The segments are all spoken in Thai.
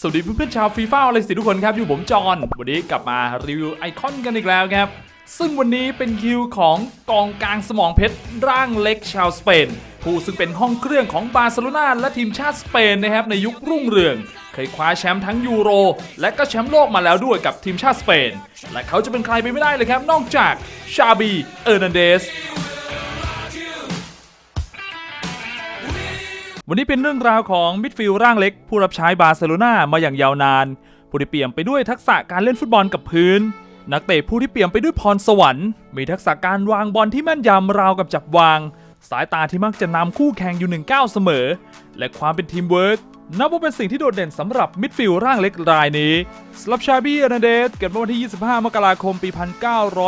สวัสดีเพื่อนๆชาวฟีฟ่าอะไรสิทุกคนครับ อยู่ผมจอห์นวันนี้กลับมารีวิวไอคอนกันอีกแล้วครับ ซึ่งวันนี้เป็นคิวของกองกลางสมองเพชร ร่างเล็กชาวสเปน ผู้ซึ่งเป็นห้องเครื่องของบาร์เซโลนาและทีมชาติสเปนนะครับในยุครุ่งเรือง เคยคว้าแชมป์ทั้งยูโร และก็แชมป์โลกมาแล้วด้วยกับทีมชาติสเปน และเขาจะเป็นใครไปไม่ได้เลยครับ นอกจากชาบี เออร์นันเดส วันนี้เป็นเรื่องราวของมิดฟิลด์ร่างเล็ก ผู้รับใช้บาร์เซโลนามาอย่างยาวนานผู้ที่เปี่ยมไปด้วยทักษะการเล่นฟุตบอลกับพื้น นักเตะผู้ที่เปี่ยมไปด้วยพรสวรรค์ มีทักษะการวางบอลที่แม่นยำราวกับจับวาง สายตาที่มักจะนำคู่แข่งอยู่หนึ่งก้าวเสมอ และความเป็นทีมเวิร์กนับว่าเป็นสิ่งที่โดดเด่นสำหรับมิดฟิลด์ร่างเล็กรายนี้สลับชาบีอนาเดสเกิดเมื่อวันที่ 25 มกราคมปี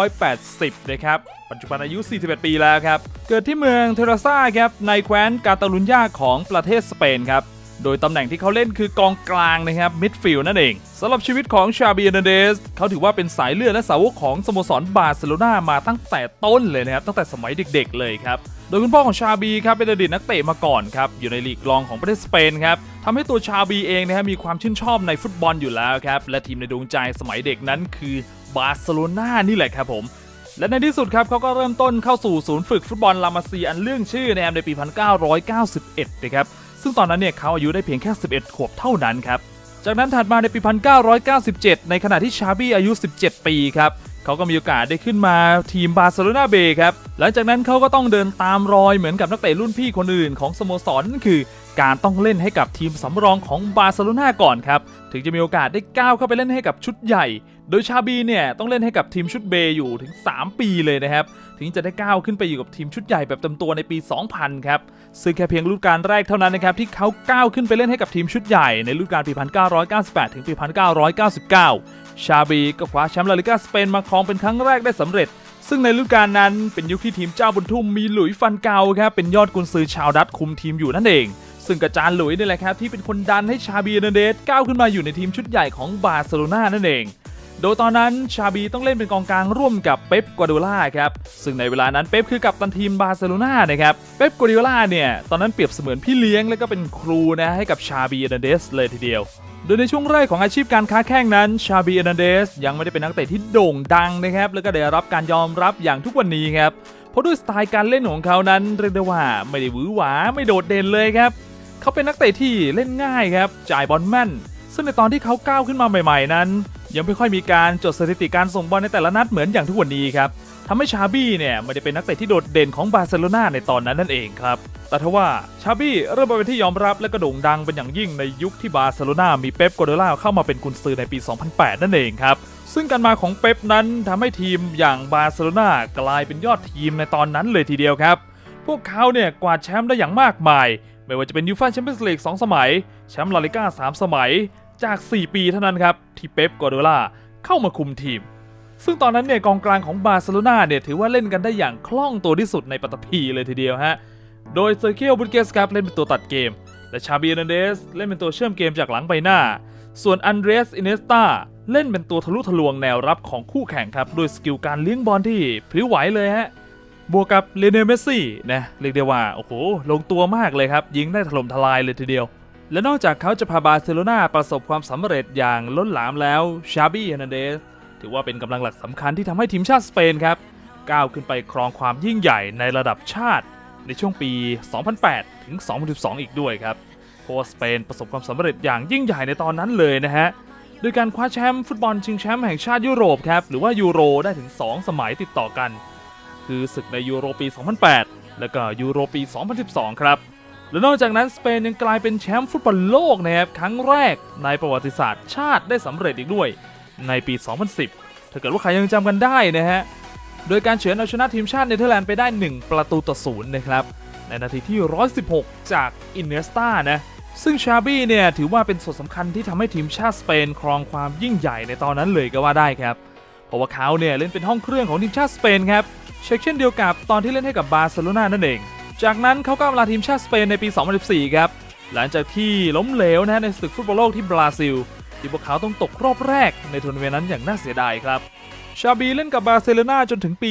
1980 นะครับ ปัจจุบันอายุ 41 ปีแล้วครับ เกิดที่เมืองเทราซาครับในแคว้นกาตาลุญญาของประเทศสเปนครับ โดยตำแหน่งที่เขาเล่นคือกองกลางนะครับมิดฟิลด์นั่นเองสำหรับชีวิตของชาบีอนเดสเขาถือว่าเป็นสายเลือดและสาวกของสโมสรบาร์เซโลนามาตั้งแต่ต้นเลยนะครับตั้งแต่สมัยเด็กๆเลยครับโดยคุณพ่อของชาบีครับเป็นอดีตนักเตะมาก่อนครับอยู่ในลีกรองของประเทศสเปนครับทำให้ตัวชาบีเองนะครับมีความชื่นชอบในฟุตบอลอยู่แล้วครับและทีมในดวงใจสมัยเด็กนั้นคือบาร์เซโลนานี่แหละครับผม และในที่สุดครับเขาก็เริ่มต้นเข้าสู่ศูนย์ฝึกฟุตบอลลามาซีอันเรื่องชื่อในแอมในปี 1991 นะครับ ซึ่งตอนนั้นเนี่ยเขาอายุได้เพียงแค่ 11 ขวบเท่านั้นครับ จากนั้นถัดมาในปี 1997 ในขณะที่ชาบี้อายุ 17 ปีครับเขาก็มีโอกาสได้ขึ้นมาทีมบาร์เซโลนาเบครับ หลังจากนั้นเขาก็ต้องเดินตามรอยเหมือนกับนักเตะรุ่นพี่คนอื่นของสโมสรนั่นคือการต้องเล่นให้กับทีมสำรองของบาร์เซโลนาก่อนครับ ถึงจะมีโอกาสได้ก้าวเข้าไปเล่นให้กับชุดใหญ่ โดยชาบีเนี่ยต้องเล่นให้กับทีมชุดเบย์อยู่ถึง 3 ปีเลยนะครับ ถึงจะได้ก้าวขึ้นไปอยู่กับทีมชุดใหญ่แบบเต็มตัวในปี 2000 ครับ ซึ่งแค่เพียงฤดูกาลแรกเท่านั้นนะครับที่เขาก้าวขึ้นไปเล่นให้กับทีมชุดใหญ่ในฤดูกาลปี 1998 ถึงปี 1999 ชาบีก็คว้าแชมป์ลาลิกาสเปนมาครองเป็นครั้งแรกได้สำเร็จ ซึ่งในฤดูกาลนั้นเป็นยุคที่ทีมเจ้าบุญทุ่มมีหลุยฟันเกาครับเป็นยอดกุนซือชาวดัตคุมทีมอยู่นั่นเองซึ่งกระจานหลุยนี่แหละครับที่เป็นคนดันให้ชาบีเนเดสก้าวขึ้นมาอยู่ในทีมชุดใหญ่ของบาร์เซโลนานั่นเอง โดยตอนนั้นชาบีต้องเล่นเป็นกองกลางร่วมกับเป๊ปกัวเดโอล่าครับซึ่งในเวลานั้นเป๊ปคือกัปตันทีมบาร์เซโลนานะครับเป๊ปกัวเดโอล่าเนี่ยตอนนั้นเปรียบเสมือนพี่เลี้ยงและก็เป็นครูนะให้กับชาบีเอนเดสเลยทีเดียวโดยในช่วงแรกของอาชีพการค้าแข่งนั้น ชาบีเอนันเดส ยังไม่ได้เป็นนักเตะที่โด่งดังนะครับ แล้วก็ได้รับการยอมรับอย่างทุกวันนี้ครับ เพราะด้วยสไตล์การเล่นของเขานั้นเรียกได้ว่าไม่ได้หวือหวาไม่โดดเด่นเลยครับ เขาเป็นนักเตะที่เล่นง่ายครับ จ่ายบอลแม่น ซึ่งในตอนที่เขาก้าวขึ้นมาใหม่ ๆ นั้น ยังไม่ค่อยมีการจดสถิติการส่งบอลในแต่ละนัดเหมือนอย่างทุกวันนี้ครับทำให้ชาบี้เนี่ยไม่ได้เป็นนักเตะที่โดดเด่นของบาร์เซโลนาในตอนนั้นนั่นเองครับ แต่ทว่าชาบี้เริ่มมาเป็นที่ยอมรับและก็โด่งดังเป็นอย่างยิ่งในยุคที่บาร์เซโลนามีเป๊ปกัวเดล่าเข้ามาเป็นกุนซือในปี 2008 นั่นเองครับ ซึ่งการมาของเป๊ปนั้นทำให้ทีมอย่างบาร์เซโลนากลายเป็นยอดทีมในตอนนั้นเลยทีเดียวครับ พวกเขาเนี่ยกวาดแชมป์ได้อย่างมากมาย ไม่ว่าจะเป็นยูฟ่าแชมเปี้ยนส์ลีก2สมัย แชมป์ลาลิก้า3สมัย จาก 4 ปีเท่านั้นครับ ที่เป๊ปกัวเดโอล่าเข้ามาคุมทีม ซึ่งตอนนั้นเนี่ยกองกลางของบาร์เซโลนาเนี่ยถือว่าเล่นกันได้อย่างคล่องตัวที่สุดในปัตตภีเลยทีเดียวฮะ โดยเซอร์เคียลบุนเกสครับเล่นเป็นตัวตัดเกม และชาบีเอร์นันเดสเล่นเป็นตัวเชื่อมเกมจากหลังไปหน้า ส่วนอันเดรสอินเนสตาเล่นเป็นตัวทะลุทะลวงแนวรับของคู่แข่งครับด้วยสกิลการเลี้ยงบอลที่พลิ้วไหวเลยฮะบวกกับเลเนเมสซี่นะเรียกได้ว่าโอ้โหลงตัวมากเลยครับยิงได้ถล่มทลายเลยทีเดียว และนอกจากเขาจะพาบาร์เซโลนาประสบความสำเร็จอย่างล้นหลามแล้วชาบีเฮนันเดสถือว่าเป็นกำลังหลักสำคัญที่ทำให้ทีมชาติสเปนครับ ก้าวขึ้นไปครองความยิ่งใหญ่ในระดับชาติ ในช่วงปี 2008 ถึง 2012 อีกด้วยครับเพราะสเปนประสบความสำเร็จอย่างยิ่งใหญ่ในตอนนั้นเลยนะฮะโดยการคว้าแชมป์ฟุตบอลชิงแชมป์แห่งชาติยุโรปครับหรือว่ายูโรได้ถึง 2 สมัยติดต่อกัน คือศึกในยูโรปี 2008 แล้วก็ยูโรปี 2012 ครับ และนอกจากนั้นสเปนยังกลายเป็นแชมป์ฟุตบอลโลกนะครับครั้งแรกในประวัติศาสตร์ชาติได้สำเร็จอีกด้วยในปี 2010 ถ้าเกิดว่าใครยังจำกันได้นะฮะ โดยการเฉือนเอาชนะทีมชาติเนเธอร์แลนด์ไปได้ 1 ประตูต่อศูนย์นะครับ ในนาทีที่ 116 จากอินเนสตานะ ซึ่งชาบี้เนี่ยถือว่าเป็นส่วนสำคัญที่ทำให้ทีมชาติสเปนครองความยิ่งใหญ่ในตอนนั้นเลยก็ว่าได้ครับ เพราะว่าเขาเนี่ยเล่นเป็นห้องเครื่องของทีมชาติสเปนครับ เช็คเช่นเดียวกับตอนที่เล่นให้กับบาร์เซโลนานั่นเอง จากนั้นเขาก็มาลาทีมชาติสเปนในปี 2014 ครับ หลังจากที่ล้มเหลวนะฮะในศึกฟุตบอลโลกที่บราซิล ที่พวกเขาต้องตกรอบแรกในทัวร์นาเมนต์นั้นอย่างน่าเสียดายครับ ชาบีเล่นกับบาร์เซโลนาจนถึงปี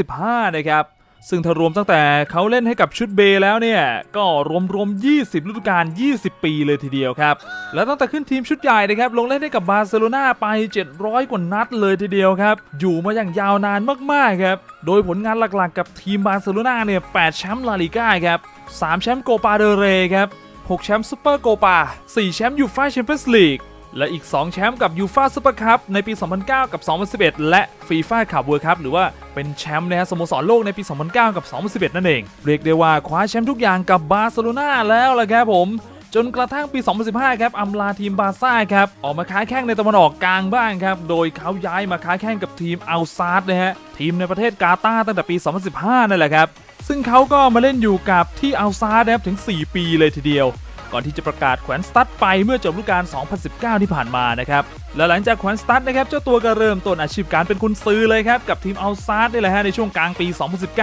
2015 นะครับ ซึ่งถ้ารวมตั้งแต่เขาเล่นให้กับชุดเบแล้วเนี่ย ก็รวมรวมๆ 20ฤดูกาล 20 ปีเลยทีเดียวครับ แล้วตั้งแต่ขึ้นทีมชุดใหญ่นะครับ ลงเล่นให้กับบาร์เซโลนาไป 700 กว่านัดเลยทีเดียวครับ อยู่มาอย่างยาวนานมากๆครับ โดยผลงานหลักๆ กับทีมบาร์เซโลนาเนี่ย 8 แชมป์ลาลิก้าครับ 3 แชมป์โกปาเดเรครับ 6 แชมป์ซูเปอร์โกปา 4 แชมป์ยูฟ่าแชมเปี้ยนส์ลีก และอีก 2 แชมป์กับยูฟ a าซูเปอร์คัพในปี 2009 กับ 2011 และฟีฟ่าคัพเวิร์คัพหรือว่าเป็นแชมป์นะฮะสโมสรโลกในปี 2009 กับ 2011 นั่นเอง เรียกได้ว่าคว้าแชมป์ทุกอย่างกับบาร์เซโลนาแล้วล่ะครับผม จนกระทั่งปี 2015 ครับอำลาทีมบาร์ซ่าครับ ออกมาค้าแข่งในตะวันออกกลางบ้างครับ โดยเขาย้ายมาค้าแข่งกับทีมอัลซาดนะฮะทีมในประเทศกาตาร์ตั้งแต่ปี 2015 นั่นแหละครับซึ่งเขาก็มาเล่นอยู่กับที่อัลซาดนะครับถึง 4 ปีเลยทีเดียว ก่อนที่จะประกาศแขวนสตั๊ดไปเมื่อจบฤดูกาล 2019 ที่ผ่านมานะครับและหลังจากแขวนสตั๊ดนะครับเจ้าตัวก็เริ่มต้นอาชีพการเป็นคุณซื้อเลยครับกับทีมอัลซาร์นี่แหละฮะในช่วงกลางปี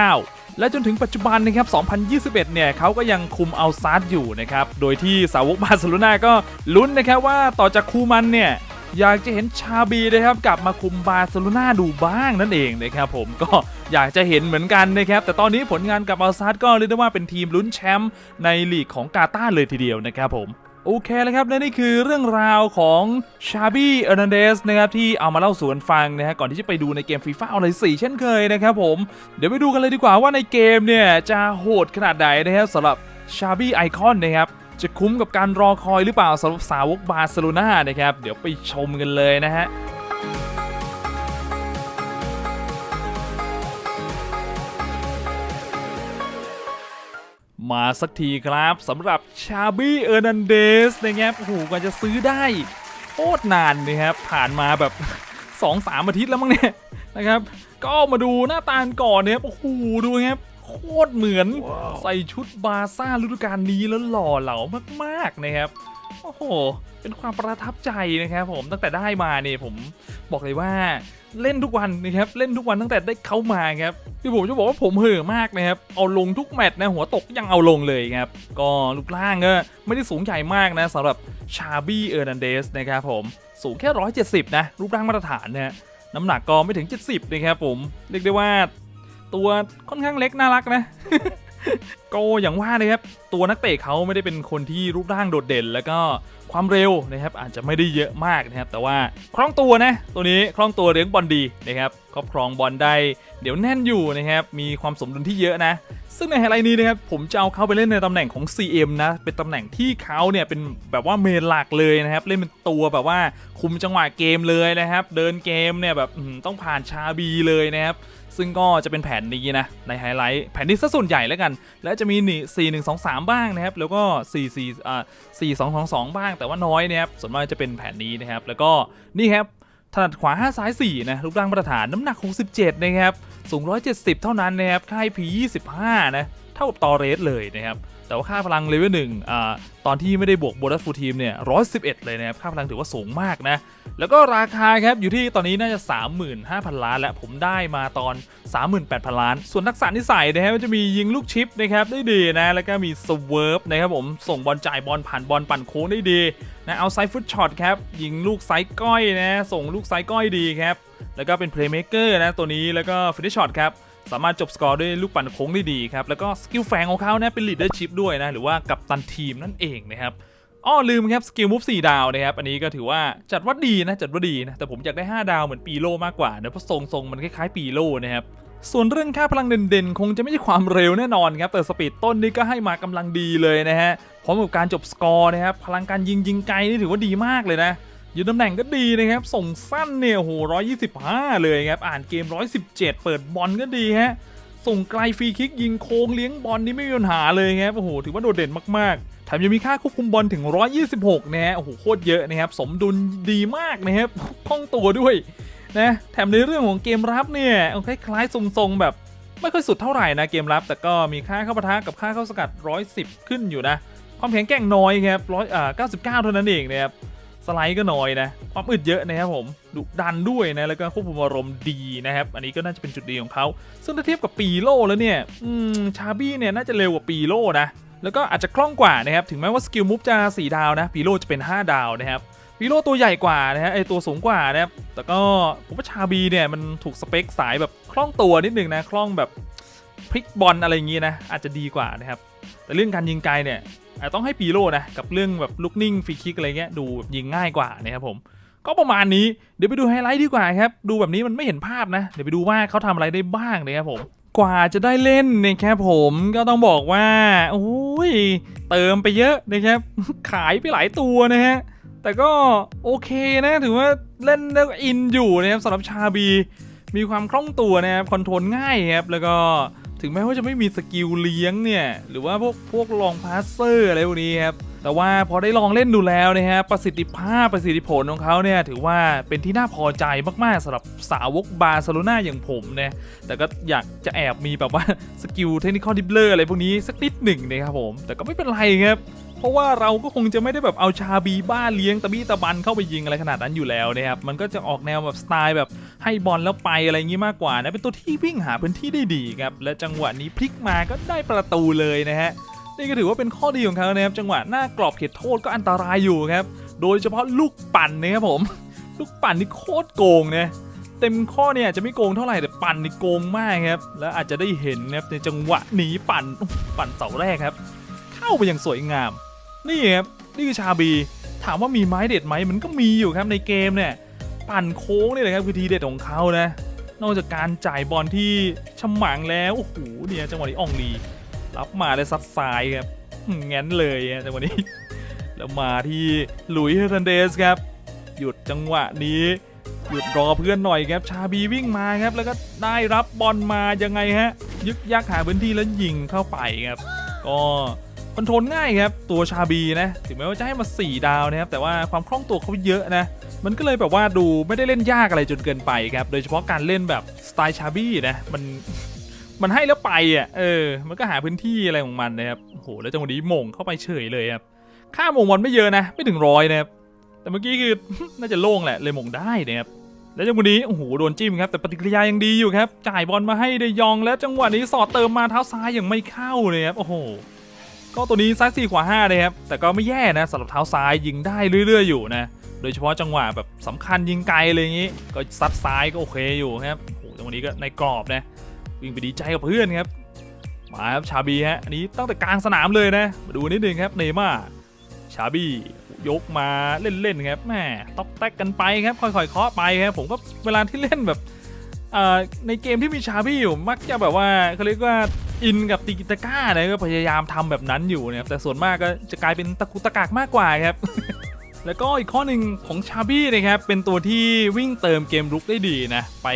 2019และจนถึงปัจจุบันนะครับ 2021 เนี่ยเขาก็ยังคุมอัลซาร์อยู่นะครับ โดยที่สาวกบาร์เซโลนาก็ลุ้นนะครับว่าต่อจากคูมันเนี่ย อยากจะเห็นชาบีนะครับกลับมาคุมบาร์เซโลนาดูบ้างนั่นเองนะครับผมก็อยากจะเห็นเหมือนกันนะครับแต่ตอนนี้ผลงานกับอัลซาดก็เรียกได้ว่าเป็นทีมลุ้นแชมป์ในลีกของกาตาร์เลยทีเดียวนะครับผมโอเคแล้วครับและนี่คือเรื่องราวของชาบีเอร์นันเดสนะครับที่เอามาเล่าสู่กันฟังนะฮะก่อนที่จะไปดูในเกมฟีฟ่าออนไลน์4เช่นเคยนะครับผม เดี๋ยวไปดูกันเลยดีกว่าว่าในเกมเนี่ยจะโหดขนาดไหนนะครับสำหรับชาบีไอคอนนะครับ จะคุ้มกับการรอคอยหรือเปล่าสำหรับสาวกบาร์เซโลนานะครับ เดี๋ยวไปชมกันเลยนะฮะมาสักทีครับสำหรับชาบี้เออร์นันเดสนะครับโอ้โหกว่าจะซื้อได้โคตรนานนะครับผ่านมาแบบ 2 3 อาทิตย์แล้วมั้งเนี่ยนะครับ ก็มาดูหน้าตาก่อนเนะครับโอ้โหดูครับ โคตรเหมือนใส่ชุดบาซ่าฤดูกาลนี้แล้วหล่อเหลามากๆนะครับโอ้โห เป็นความประทับใจนะครับผมตั้งแต่ได้มาเนี่ยผมบอกเลยว่าเล่นทุกวันนะครับเล่นทุกวันตั้งแต่ได้เข้ามาครับพี่ผมจะบอกว่าผมเห่อมากนะครับเอาลงทุกแมตช์นะหัวตกยังเอาลงเลยครับก็รูปร่างก็ไม่ได้สูงใหญ่มากนะสำหรับชาบี้เออร์นันเดสนะครับผมสูงแค่ 170 นะ รูปร่างมาตรฐานนะฮะน้ำหนักก็ไม่ถึง 70 นะครับผม เรียกได้ว่า ตัวค่อนข้างเล็กน่ารักนะก็อย่างว่านะครับตัวนักเตะเขาไม่ได้เป็นคนที่รูปร่างโดดเด่น แล้วก็ความเร็วนะครับอาจจะไม่ได้เยอะมากนะครับแต่ว่าคล่องตัวนะตัวนี้คล่องตัวเลี้ยงบอลดีนะครับครอบครองบอลได้เดี๋ยวแน่นอยู่นะครับมีความสมดุลที่เยอะนะ ซึ่งในไฮไลท์นี้นะครับผมจะเอาเขาไปเล่นในตำแหน่งของ CM นะเป็นตำแหน่งที่เขาเนี่ยเป็นแบบว่าเมนหลักเลยนะครับเล่นเป็นตัวแบบว่าคุมจังหวะเกมเลยนะครับ เดินเกมเนี่ยแบบต้องผ่านชาบีเลยนะครับ ซึ่งก็จะเป็นแผนนี้นะ ในไฮไลท์แผนนี้ซะส่วนใหญ่แล้วกัน และจะมีนี่4 1 2 3 บ้างนะครับ แล้วก็4 4อ่า4 2 2 2 บ้าง แต่ว่าน้อยนะครับส่วนมากจะเป็นแผนนี้นะครับ แล้วก็นี่ครับถนัดขวา 5 ซ้าย 4 นะ รูปร่างมาตรฐานน้ำหนัก 67 นะครับ สูง 170 เท่านั้นนะครับ ค่าย P25 นะ เท่ากับตอเรสเลยนะครับ แต่ว่าค่าพลังเลเวลหนึ่งตอนที่ไม่ได้บวกโบนัสฟูลทีมเนี่ย111เอ็ดเลยนะครับ ค่าพลังถือว่าสูงมากนะ แล้วก็ราคาครับ อยู่ที่ตอนนี้น่าจะ 35,000 ล้าน และผมได้มาตอน 38,000 ล้าน ส่วนทักษะนิสัยนะครับจะมียิงลูกชิปนะครับได้ดีนะ แล้วก็มีสเวิร์ฟนะครับผมส่งบอลจ่ายบอลผ่านบอลปั่นโค้งได้ดีนะเอาไซฟุตช็อตครับยิงลูกไซส์ก้อยนะส่งลูกไซส์ก้อยดีครับแล้วก็เป็นเพลย์เม k เกอร์นะตัวนี้แล้วก็ฟินิชช็อตครับ สามารถจบสกอร์ด้วยลูกปั่นโค้งได้ดีครับ แล้วก็สกิลแฝงของเขาเนะเป็นลีดเดอร์ชิพด้วยนะ หรือว่ากัปตันทีมนั่นเองนะครับอ้อลืมครับสกิลมูฟ4ดาวนะครับ อันนี้ก็ถือว่าจัดว่าดีนะ จัดว่าดีนะ แต่ผมอยากได้ 5 ดาวเหมือนปีโลมากกว่าเนะเพราะทรงทรงมันคล้ายๆปีโลนะครับส่วนเรื่องค่าพลังเด่นๆ คงจะไม่ใช่ความเร็วแน่นอนครับ แต่สปีดต้นนี่ก็ให้มากำลังดีเลยนะฮะพร้อมกับการจบสกอร์นะครับพลังการยิงยิงไกลนี่ถือว่าดีมากเลยนะ ยืนตำแหน่งก็ดีนะครับ ส่งสั้นเนี่ยโห125เลยครับ อ่านเกม117เปิดบอลก็ดีฮะ ส่งไกลฟรีคิกยิงโค้งเลี้ยงบอลนี่ไม่มีปัญหาเลยครับ โอ้โห ถือว่าโดดเด่นมากๆ แถมยังมีค่าควบคุมบอลถึง 126 นะฮะ โอ้โห โคตรเยอะนะครับ สมดุลดีมากนะครับคล่องตัวด้วยนะ แถมในเรื่องของเกมรับเนี่ยคล้ายๆทรงๆแบบไม่ค่อยสุดเท่าไหร่นะเกมรับ แต่ก็มีค่าเข้าปะทะกับค่าเข้าสกัด 110 ขึ้นอยู่นะ ความแข็งแกร่งน้อยครับร้อยอ่า99เท่านั้นเองนะครับ สไลด์ก็น้อยนะความอึดเยอะนะครับผมดุดันด้วยนะแล้วก็ควบคุมอารมณ์ดีนะครับ อันนี้ก็น่าจะเป็นจุดดีของเขาซึ่งถ้าเทียบกับปีโลแล้วเนี่ยอืมชาบี้เนี่ยน่าจะเร็วกว่าปีโลนะแล้วก็อาจจะคล่องกว่านะครับถึงแม้ว่าสกิลมูฟจะ 4 ดาวนะปีโลจะเป็น 5 ดาวนะครับปีโลตัวใหญ่กว่านะฮะไอตัวสูงกว่านะครับแต่ก็ผมว่าชาบีเนี่ยมันถูกสเปคสายแบบคล่องตัวนิดนึงนะคล่องแบบพลิกบอลอะไรอย่างงี้นะอาจจะดีกว่านะครับแต่เรื่องการยิงไกลเนี่ย ต้องให้ปีโลนะ กับเรื่องแบบลุกนิ่งฟรีคิกอะไรเงี้ยดูแบบยิงง่ายกว่านะครับผมก็ประมาณนี้เดี๋ยวไปดูไฮไลท์ดีกว่าครับ ดูแบบนี้มันไม่เห็นภาพนะ เดี๋ยวไปดูว่าเขาทำอะไรได้บ้างนะครับผม กว่าจะได้เล่นนะครับผมก็ต้องบอกว่าโอ้ยเติมไปเยอะนะครับ ขายไปหลายตัวนะฮะ แต่ก็โอเคนะถือว่าเล่นได้วอินอยู่นะครับสำหรับชาบี มีความคล่องตัวนะครับคอนโทรลง่ายครับแล้วก็ ถึงแม้ว่าจะไม่มีสกิลเลี้ยงเนี่ย หรือว่าพวกพวกลองพาสเซอร์อะไรพวกนี้ครับแต่ว่าพอได้ลองเล่นดูแล้วนะฮะประสิทธิภาพประสิทธิผลของเขาเนี่ยถือว่าเป็นที่น่าพอใจมากๆสำหรับสาวกบาร์เซโลนาอย่างผมนะแต่ก็อยากจะแอบมีแบบว่าสกิลเทคนิคอลดิบเลอร์อะไรพวกนี้สักนิดหนึ่งนะครับผม แต่ก็ไม่เป็นไรครับ เพราะว่าเราก็คงจะไม่ได้แบบเอาชาบีบ้าเลี้ยงตะบี้ตะบันเข้าไปยิงอะไรขนาดนั้นอยู่แล้วนะครับมันก็จะออกแนวแบบสไตล์แบบให้บอลแล้วไปอะไรอย่างงี้มากกว่านะเป็นตัวที่วิ่งหาพื้นที่ได้ดีครับและจังหวะนี้พลิกมาก็ได้ประตูเลยนะฮะนี่ก็ถือว่าเป็นข้อดีของเขานะครับจังหวะหน้ากรอบเขตโทษก็อันตรายอยู่ครับโดยเฉพาะลูกปั่นนะครับผม ลูกปั่นนี่โคตรโกงนะเต็มข้อเนี่ยจจะไม่โกงเท่าไหร่แต่ปั่นนี่โกงมากครับ แล้วอาจจะได้เห็นนะครับในจังหวะหนีปั่นปั่นเสาแรกครับ เข้าไปอย่างสวยงาม นี่ครับนี่คือชาบี ถามว่ามีไม้เด็ดไหมมันก็มีอยู่ครับในเกมเนี่ย ปั่นโค้งนี่แหละครับคือทีเด็ดของเขานะ นอกจากการจ่ายบอลที่ฉมังแล้วโอ้โหเนี่ยจังหวะนี้อ่องลีรับมาแล้ซัดซ้ายครับงั้นเลยอะจังหวะนี้ แล้วมาที่หลุยส์เฮอร์นันเดสครับ หยุดจังหวะนี้หยุดรอเพื่อนหน่อยครับชาบีวิ่งมาครับ แล้วก็ได้รับบอลมายังไงฮะ ยึกยักหาพื้นที่แล้วยิงเข้าไปครับ ก็คอนโทรลง่ายครับ ตัวชาบีนะ ถึงแม้ว่าจะให้มา 4 ดาวนะครับ แต่ว่าความคล่องตัวเขาเยอะนะ มันก็เลยแบบว่าดูไม่ได้เล่นยากอะไรจนเกินไปครับ โดยเฉพาะการเล่นแบบสไตล์ชาบี้นะ มันมันให้แล้วไปอะ เออ มันก็หาพื้นที่อะไรของมันนะครับ โอ้โห แล้วจังหวะนี้มงเข้าไปเฉยเลยครับ ค่ามงบอลไม่เยอะนะ ไม่ถึงร้อยนะครับ แต่เมื่อกี้คือน่าจะโล่งแหละเลยมงได้นะครับ แล้วจังหวะนี้โอ้โหโดนจิ้มครับแต่ปฏิกิริยายังดีอยู่ครับ จ่ายบอลมาให้เดยองแล้วจังหวะนี้สอดเติมมาเท้าซ้ายอยังไม่เข้าเลยครับโอ้โหก็ตัวนี้ซ้ายสี่ขวาห้าเลยครับแต่ก็ไม่แย่นะสำหรับเท้าซ้ายยิงได้เรื่อย ๆ อยู่นะโดยเฉพาะจังหวะแบบสำคัญยิงไกลอะไรอย่างนี้ ก็ซัดซ้ายก็โอเคอยู่ครับโอ้โหจังหวะนี้ก็ในกรอบนะวิ่งไปดีใจกับเพื่อนครับมาครับชาบีฮะอันนี้ตั้งแต่กลางสนามเลยนะมาดูนิดนึงครับเนยม่าชาบี ยกมาเล่นๆครับแหม่ตอกแตกกันไปครับค่อยๆเคาะไปครับผมก็เวลาที่เล่นแบบในเกมที่มีชาบี้อยู่มักจะแบบว่าเขาเรียกว่าอินกับติกิตาก้านะก็พยายามทำแบบนั้นอยู่นะครับแต่ส่วนมากก็จะกลายเป็นตะกุตะกากมากกว่าครับ แล้วก็อีกข้อหนึ่งของชาบี้นะครับเป็นตัวที่วิ่งเติมเกมรุกได้ดีนะไป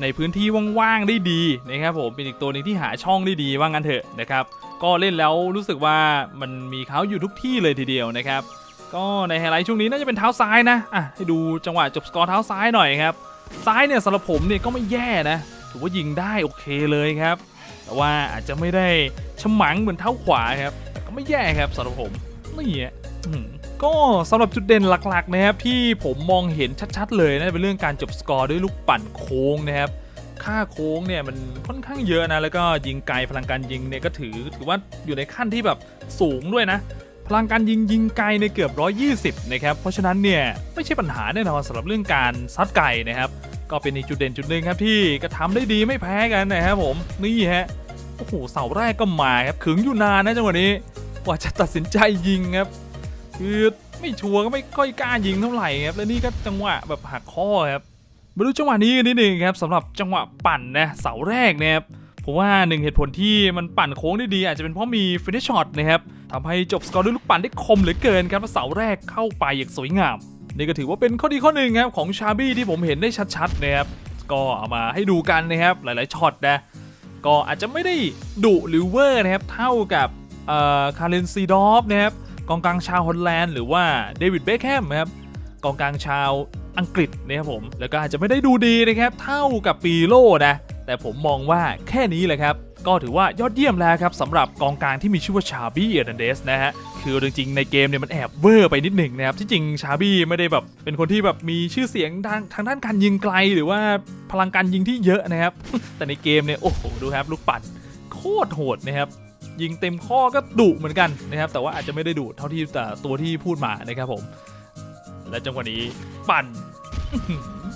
ในพื้นที่ว่างๆได้ดีนะครับผมเป็นอีกตัวหนึงที่หาช่องได้ดีว่างั้นเถอะนะครับ ก็เล่นแล้วรู้สึกว่ามันมีเขาอยู่ทุกที่เลยทีเดียวนะครับ ก็ในไฮไลท์ช่วงนี้น่าจะเป็นเท้าซ้ายนะอะให้ดูจังหวะจบสกอร์เท้าซ้ายหน่อยครับ ซ้ายเนี่ยสำหรับผมเนี่ยก็ไม่แย่นะ ถือว่ายิงได้โอเคเลยครับ แต่ว่าอาจจะไม่ได้ฉมังเหมือนเท้าขวาครับแต่ก็ไม่แย่ครับสำหรับผมนี่อะก็สำหรับจุดเด่นหลักๆนะครับที่ผมมองเห็นชัดๆ เลยนะเป็นเรื่องการจบสกอร์ด้วยลูกปั่นโค้งนะครับค่าโค้งเนี่ยมันค่อนข้างเยอะนะแล้วก็ยิงไกลพลังการยิงเนี่ยก็ถือถือว่าอยู่ในขั้นที่แบบสูงด้วยนะ พลังการยิงยิงไกลในเกือบ 120 นะครับ เพราะฉะนั้นเนี่ยไม่ใช่ปัญหาแน่นอนสำหรับเรื่องการซัดไก่นะครับ ก็เป็นอีกจุดเด่นจุดหนึ่งครับที่ก็ทำได้ดีไม่แพ้กันนะครับผมนี่ฮะโอ้โหเสาแรกก็มาครับขึงอยู่นานนะจังหวะนี้กว่าจะตัดสินใจยิงครับคือไม่ชัวร์ก็ไม่ค่อยกล้ายิงเท่าไหร่ครับและนี่ก็จังหวะแบบหักข้อครับมาดูจังหวะนี้กันนิดนึงครับสำหรับจังหวะปั่นนะเสาแรกนะครับผมว่าหนึ่งเหตุผลที่มันปั่นโค้งได้ดี อาจจะเป็นเพราะมีฟินิชช็อตนะครับ ทำให้จบสกอร์ด้วยลูกปั่นได้คมเหลือเกินครับเสาแรกเข้าไปอย่างสวยงาม นี่ก็ถือว่าเป็นข้อดีข้อหนึ่งครับของชาบี้ที่ผมเห็นได้ชัดๆนะครับก็เอามาให้ดูกันนะครับหลายๆช็อตนะก็อาจจะไม่ได้ดุหรือเวอร์นะครับเท่ากับคาร์เรนซีดอฟนะครับกองกลางชาวฮอลแลนด์หรือว่าเดวิดเบคแฮมนะครับกองกลางชาวอังกฤษนะครับผมแล้วก็อาจจะไม่ได้ดูดีนะครับเท่ากับปีโลนะแต่ผมมองว่าแค่นี้แหละครับ ก็ถือว่ายอดเยี่ยมแล้วครับสำหรับกองกลางที่มีชื่อว่าชาบี้เอร์นันเดสนะฮะคือจริงๆในเกมเนี่ยมันแอบเวอร์ไปนิดหนึ่งนะครับที่จริงชาบี้ไม่ได้แบบเป็นคนที่แบบมีชื่อเสียงด้านทางด้านการยิงไกลหรือว่าพลังการยิงที่เยอะนะครับ แต่ในเกมเนี่ยโอ้โหดูครับลูกปั่นโคตรโหดนะครับยิงเต็มข้อก็ดุเหมือนกันนะครับแต่ว่าอาจจะไม่ได้ดุเท่าที่แต่ตัวที่พูดมานะครับผม และจังหวะนี้ปั่น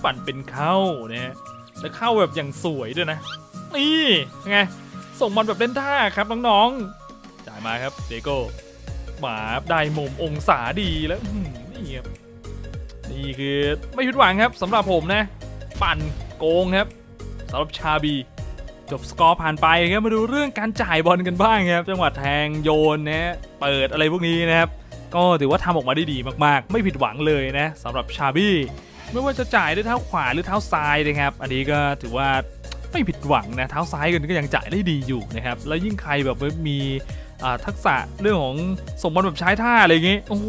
ปั่นเป็นเข้านะฮะแล้วเข้าแบบอย่างสวยด้วยนะนี่ไง ส่งบอลแบบเล่นท่าครับน้องๆจ่ายมาครับเดโก้หมาได้มุมองศาดีแล้วนี่ครับนี่คือไม่ผิดหวังครับสำหรับผมนะ ปั่นโกงครับสำหรับชาบี จบสกอร์ผ่านไปครับมาดูเรื่องการจ่ายบอลกันบ้างครับ จังหวะแทงโยนนะฮะเปิดอะไรพวกนี้นะครับ ก็ถือว่าทำออกมาได้ดีมากๆ ไม่ผิดหวังเลยนะสำหรับชาบี้ไม่ว่าจะจ่ายด้วยเท้าขวาหรือเท้าซ้ายนะครับ อันนี้ก็ถือว่า ไม่ผิดหวังนะเท้าซ้ายกันก็ยังจ่ายได้ดีอยู่นะครับแล้วยิ่งใครแบบมีทักษะเรื่องของส่งบอลแบบใช้ท่าอะไรอย่างงี้โอ้โห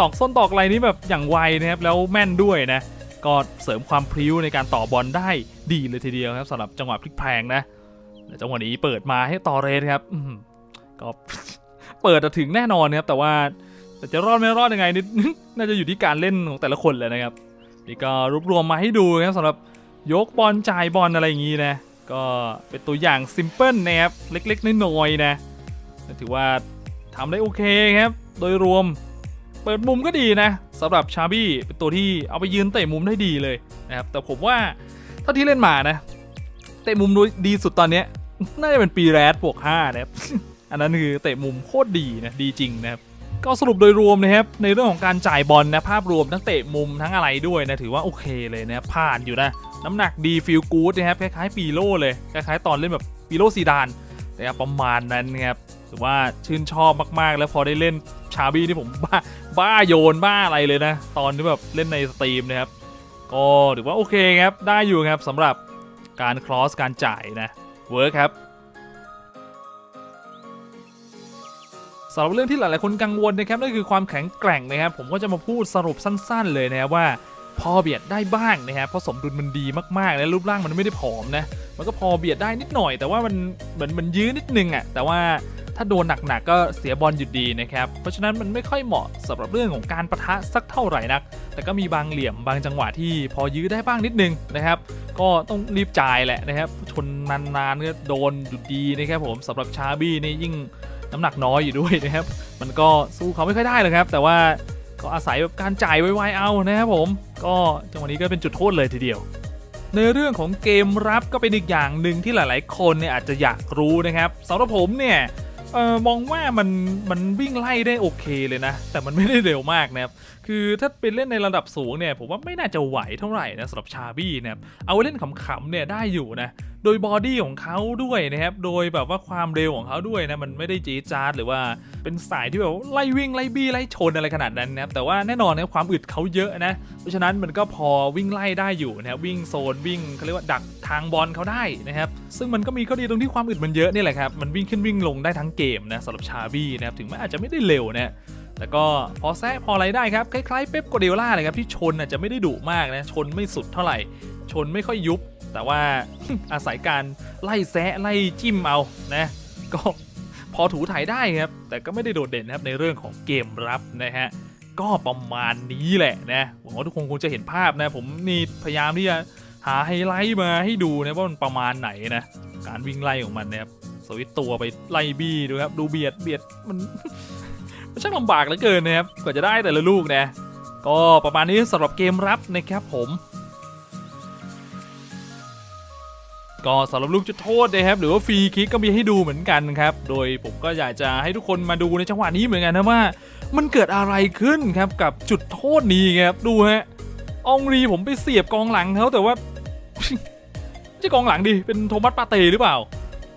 ตอกส้นตอกอะไรนี่แบบอย่างไวนะครับแล้วแม่นด้วยนะก็เสริมความพริ้วในการต่อบอลได้ดีเลยทีเดียวครับสำหรับจังหวะพลิกแพลงนะแต่จังหวะนี้เปิดมาให้ต่อเรสครับก็เปิดอะถึงแน่นอนนะครับแต่ว่าแต่จะรอดไม่รอดยังไงนี่น่าจะอยู่ที่การเล่นของแต่ละคนเลยนะครับนี่ก็รวบรวมมาให้ดูนะครับสำหรับ ยกบอลจ่ายบอลอะไรอย่างนี้นะ ก็เป็นตัวอย่างซิมเพิลนะครับเล็กๆน้อยๆนะถือว่าทำได้โอเคครับ โดยรวมเปิดมุมก็ดีนะสำหรับชาบี้เป็นตัวที่เอาไปยืนเตะมุมได้ดีเลยนะครับแต่ผมว่าเท่าที่เล่นมานะ เตะมุมดีสุดตอนนี้น่าจะเป็นปีแรดบวก5นะครับอันนั้นคือเตะมุมโคตรดีนะดีจริงนะครับก็สรุปโดยรวมนะครับในเรื่องของการจ่ายบอลนะภาพรวมทั้งเตะมุมทั้งอะไรด้วยนะถือว่าโอเคเลยนะผ่านอยู่นะ น้ำหนักดีฟิลกู๊ดนะครับคล้ายๆปีโลเลยคล้ายๆตอนเล่นแบบปีโลซีดานนะครับประมาณนั้นนะครับถือว่าชื่นชอบมากๆ แล้วพอได้เล่นชาบี้ที่ผมบ้าบ้าโยนบ้าอะไรเลยนะ ตอนที่แบบเล่นในสตรีมนะครับก็ถือว่าโอเคครับได้อยู่ครับสำหรับการคลอสการจ่ายนะเวิร์คครับสำหรับเรื่องที่หลาย ๆ คนกังวลนะครับนั่นคือความแข็งแกร่งนะครับผมก็จะมาพูดสรุปสั้น ๆ เลยนะครับว่า พอเบียดได้บ้างนะครับเพราะสมดุลมันดีมากๆและรูปร่างมันไม่ได้ผอมนะมันก็พอเบียดได้นิดหน่อย แต่ว่ามันเหมือนมันยื้อนิดนึงอะ่ะแต่ว่าถ้าโดนหนักๆก็เสียบอลอยู่ดีนะครับ เพราะฉะนั้นมันไม่ค่อยเหมาะสำหรับเรื่องของการประทะสักเท่าไหร่นัก แต่ก็มีบางเหลี่ยมบางจังหวะที่พอยื้อได้บ้างนิดนึงนะครับ ก็ต้องรีบจ่ายแหละนะครับ ชนนานๆก็โดนอยู่ดีนะครับผมสำหรับชาบี้นี่ยิ่งน้ำหนักน้อยอยู่ด้วยนะครับ มันก็สู้เขาไม่ค่อยได้หรอกครับ แต่ว่า ก็อาศัยแบบการจ่ายไวๆเอานะครับผม ก็จังหวะนี้ก็เป็นจุดโทษเลยทีเดียว ในเรื่องของเกมรับก็เป็นอีกอย่างหนึ่งที่หลาย ๆ คนเนี่ยอาจจะอยากรู้นะครับสำหรับผมเนี่ยเออมองว่ามันมันวิ่งไล่ได้โอเคเลยนะ แต่มันไม่ได้เร็วมากนะครับคือถ้าเป็นเล่นในระดับสูงเนี่ยผมว่าไม่น่าจะไหวเท่าไหร่นะสำหรับชาบี้นะครับเอาไว้เล่นขำๆเนี่ยได้อยู่นะ โดยบอดี้ของเขาด้วยนะครับ โดยแบบว่าความเร็วของเขาด้วยนะ มันไม่ได้จี๊ดจ๊าดหรือว่าเป็นสายที่แบบไล่วิ่งไล่บี้ไล่ชนอะไรขนาดนั้นนะครับ แต่ว่าแน่นอนนะความอึดเขาเยอะนะ เพราะฉะนั้นมันก็พอวิ่งไล่ได้อยู่นะครับวิ่งโซนวิ่งเขาเรียกว่าดักทางบอลเขาได้นะครับ ซึ่งมันก็มีข้อดีตรงที่ความอึดมันเยอะนี่แหละครับ มันวิ่งขึ้นวิ่งลงได้ทั้งเกมนะสำหรับชาบี้นะครับ ถึงแม้อาจจะไม่ได้เร็วนะแต่ก็พอแซะพออะไรได้ครับ คล้ายๆเป๊ปโกเดล่าเลยครับที่ชนอาจจะไม่ได้ดุมากนะชนไม่สุดเท่าไหร่ ชนไม่ค่อยยุบ แต่ว่าอาศัยการไล่แซะไล่จิ้มเอานะก็พอถูถ่ายได้ครับ แต่ก็ไม่ได้โดดเด่นนะครับในเรื่องของเกมรับนะฮะก็ประมาณนี้แหละนะหวังว่าทุกคนคงจะเห็นภาพนะ ผมนี่พยายามที่จะหาไฮไลท์มาให้ดูนะว่ามันประมาณไหนนะการวิ่งไล่ของมันนะครับสวิตตัวไปไล่บี้ดูครับ ดูเบียดเบียดมันมันช่างลำบากเหลือเกินนะครับกว่าจะได้แต่ละลูกนะ ก็ประมาณนี้สำหรับเกมรับนะครับผม ก็สำหรับลูกจุดโทษนะครับหรือว่าฟรีคิกก็มีให้ดูเหมือนกันครับโดยผมก็อยากจะให้ทุกคนมาดูในจังหวะนี้เหมือนกันนะว่า มันเกิดอะไรขึ้นครับกับจุดโทษนี้ครับดูฮะองรีผมไปเสียบกองหลังเขาแต่ว่าไม่ใช่กองหลังดิเป็นโทมัสปาเต้หรือเปล่า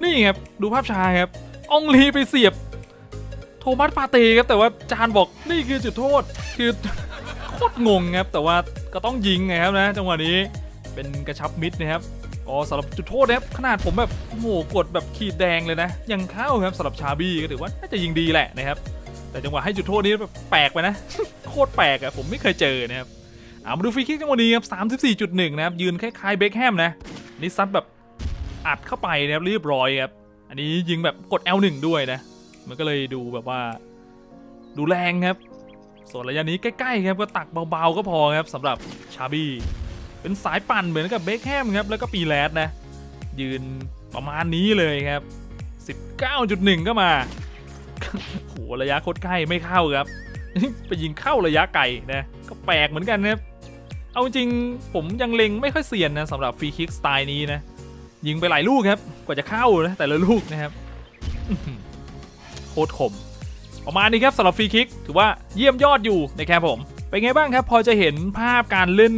นี่ครับดูภาพช้าครับอองรีไปเสียบ โทมัสปาเต้ครับแต่ว่าจานบอกนี่คือจุดโทษคือโคตรงงครับแต่ว่าก็ต้องยิงไงครับนะจังหวะนี้เป็นกระชับมิดนะครับ ก็สำหรับจุดโทษนะครับขนาดผมแบบโอ้โหกดแบบขีดแดงเลยนะ ยังเข้าครับสำหรับชาบี้ก็ถือว่าน่าจะยิงดีแหละนะครับ แต่จังหวะให้จุดโทษนี้แบบแปลกไปนะ โคตรแปลกอะผมไม่เคยเจอนะครับเอามาดูฟรีคิกจังหวะนี้ครับ34.1 นะครับ ยืนคล้ายๆเบคแฮมนะนี่ซัดแบบอัดเข้าไปนะครับเรียบร้อยครับอันนี้ยิงแบบกด L1 ด้วยนะ มันก็เลยดูแบบว่า ดูแรงครับส่วนระยะนี้ใกล้ๆครับก็ตักเบาๆก็พอครับสำหรับชาบี้ เป็นสายปั่นเหมือนกับเบคแฮมครับแล้วก็ปีแรดนะ ยืนประมาณนี้เลยครับ 19.1 ก็มาโหระยะโคตรใกล้ไม่เข้าครับ ไปยิงเข้าระยะไกลนะ ก็แปลกเหมือนกันนะครับ เอาจริงผมยังเล็งไม่ค่อยเซียนนะสำหรับฟรีคิกสไตล์นี้นะ ยิงไปหลายลูกครับ กว่าจะเข้านะแต่ละลูกนะครับโคตรคมประมาณนี้ครับสำหรับฟรีคิก ถือว่าเยี่ยมยอดอยู่นะครับผม เป็นไงบ้างครับ พอจะเห็นภาพการเล่น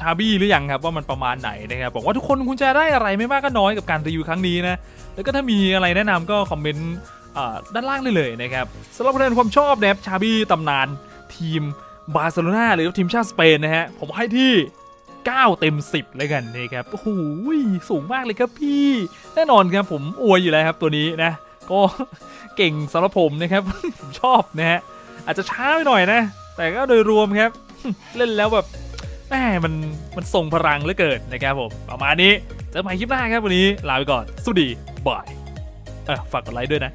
ชาบี้หรือยังครับว่ามันประมาณไหนนะครับบอกว่าทุกคนคุณจะได้อะไรไม่มากก็น้อยกับการรีวิวครั้งนี้นะแล้วก็ถ้ามีอะไรแนะนำก็คอมเมนต์ด้านล่างได้เลยนะครับสำหรับคะแนนความชอบนะครับชาบี้ตำนานทีมบาร์เซโลนาหรือทีมชาติสเปนนะฮะผมให้ที่ 9 เต็ม 10 เลยกันนะครับโอ้โหสูงมากเลยครับพี่ แน่นอนครับผมอวยอยู่แล้วครับตัวนี้นะ ก็เก่งสำหรับผมนะครับผมชอบนะฮะอาจจะช้าไปหน่อยนะ แต่ก็โดยรวมครับ เล่นแล้วแบบ แม่มันมันส่งพลังเหลือเกินนะครับผม ประมาณนี้เจอกันใหม่คลิปหน้าครับวันนี้ลาไปก่อนสวัสดีบายเออฝากกดไลค์ด้วยนะ